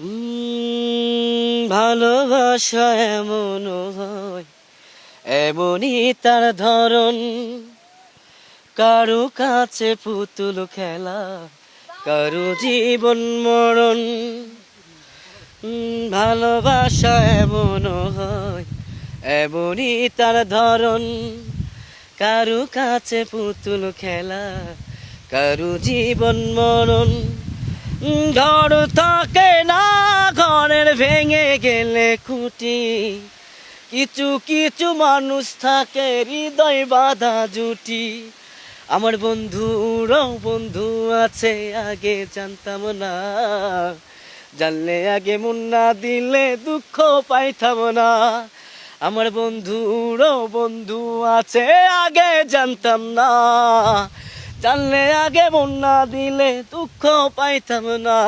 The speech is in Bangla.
উম, ভালোবাসা এমন হয় এমনই তার ধরন। কারও কাছে পুতুল খেলা কারও জীবন মরণ। উম, ভালোবাসা এমন হয় এমনই তার ধরন। কারও কাছে পুতুল খেলা কারও জীবন মরণ, ঘর থাকে না, ঘরের ভেঙে গেলে খুঁটি। কিছু কিছু মানুষ থাকে, হৃদয় বাধা জুটি। আমার বন্ধুরও বন্ধু আছে, আগে জানতাম না। জানলে আগে মুন্না দিলে দুঃখ পাইতাম না। আমার বন্ধুরও বন্ধু আছে, আগে জানতাম না। জানলে আগে মন না দিলে দুঃখ পাইতাম না।